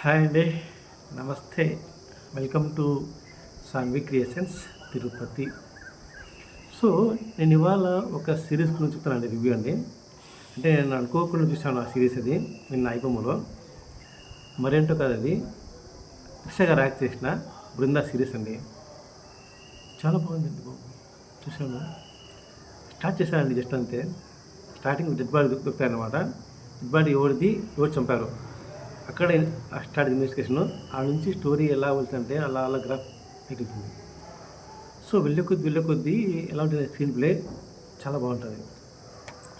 Hi అండి. నమస్తే. Welcome to Sanvi creations Tirupati. So నేను ఇవాళ ఒక సిరీస్ గురించి చెప్తానండి రివ్యూ అండి. అంటే నేను అనుకోకుండా చూసాను ఆ సిరీస్ అది నిన్న ఐబొమ్మలో మరేంటో కాదు అది. కృష్ణగా ర్యాక్ యాక్ట్ చేసిన బృందా సిరీస్ అండి. చాలా బాగుందండి బాబు. చూసాను స్టార్ట్ చేశానండి జస్ట్ అంతే. స్టార్టింగ్ డెడ్ బాడీ దొరుకుతాయి అనమాట డెడ్ బాడీ ఎవరిది? ఎవరు చంపారు? అక్కడ స్టార్ట్ ఇన్వెస్టిగేషన్ ఆ నుంచి స్టోరీ ఎలా వెళ్తుందంటే అలా అలా గ్రాఫ్ ఎగుతుంది సో వెళ్ళే కొద్ది వెళ్ళే కొద్దీ ఎలా ఉంటుంది స్క్రీన్ ప్లే చాలా బాగుంటుంది.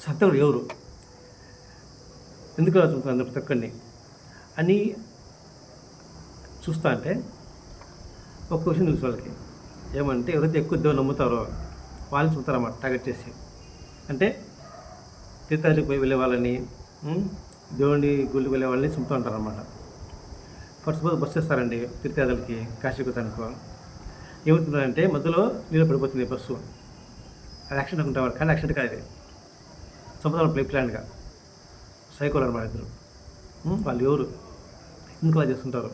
సత్తవుడు ఎవరు? ఎందుకు అలా చూస్తాను ప్రతి ఒక్కరిని అని చూస్తా అంటే ఒక క్వశ్చన్ తెలుసు వాళ్ళకి. ఏమంటే ఎవరైతే ఎక్కువ దేవుడు నమ్ముతారో వాళ్ళని చూస్తారన్నమాట టార్గెట్ చేసి. అంటే తీర్థాలకు పోయి వెళ్ళే వాళ్ళని దేవుడి గుళ్ళకి వెళ్ళే వాళ్ళని చంపుతూ ఉంటారు అనమాట ఫస్ట్ సపోజ్ బస్సు చేస్తారండి తీర్థయాత్రలకి కాశీకృతానికి ఏమవుతుందంటే మధ్యలో నీళ్ళు పడిపోతుంది బస్సు. అది యాక్సిడెంట్ అనుకుంటారు కానీ యాక్సిడెంట్ కాదు ఇది. చంపుతారు ప్లే ప్లాన్గా. సైకోలు అనమాట ఇద్దరు. వాళ్ళు ఎవరు? ఎందుకు అలా చేస్తుంటారు?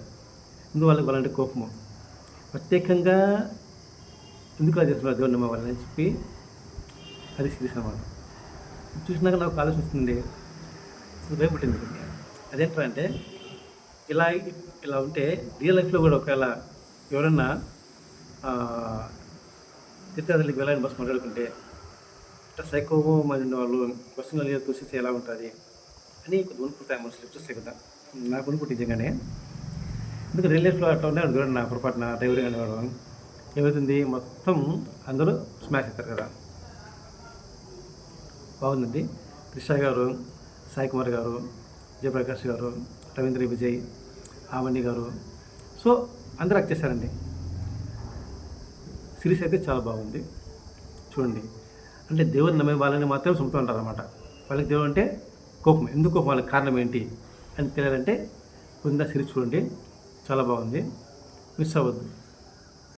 ఎందుకు వాళ్ళకి వాళ్ళంటే కోపము? ప్రత్యేకంగా ఎందుకు అలా చేస్తున్నారు దేవుడిని నమ్మే వాళ్ళని చెప్పి అది సీరియస్ అనమాట చూసినాక నాకు ఆలోచన వస్తుంది భయపట్టింది అదేంటా అంటే ఇలా ఇలా ఉంటే రియల్ లైఫ్లో కూడా ఒకవేళ ఎవరన్నా ఆ, తీర్థయాత్రలకు వెళ్ళాలని బస్సు మాట్లాడుకుంటే ఇట్లా సైకో మరి వాళ్ళు బస్సులో లేదు ఎలా ఉంటుంది? అని కొంచెం వణుకుతాయి మనుషులు చూస్తే కదా. నాకు వణుకుట్టి నిజంగానే. ఎందుకు రియల్ లైఫ్లో అట్లా ఉండే చూడండి నా పొరపాటున డ్రైవర్ కానీ వాడు ఏమవుతుంది మొత్తం అందరూ స్మాష్ అవుతారు కదా. బాగుందండి. త్రిష గారు సాయి కుమార్ గారు జయప్రకాష్ గారు రవీంద్ర విజయ్ ఆవణి గారు. సో అందరూ యాక్ట్ చేశారండి. సిరీస్ అయితే చాలా బాగుంది. చూడండి. అంటే దేవుని నమ్మే వాళ్ళని మాత్రం సొంతం అంటారు అనమాట వాళ్ళకి దేవుడు అంటే కోపం. ఎందుకు కోపం? వాళ్ళకి కారణం ఏంటి అని తెలియాలంటే కొంత సిరీస్ చూడండి. చాలా బాగుంది. మిస్ అవ్వద్దు.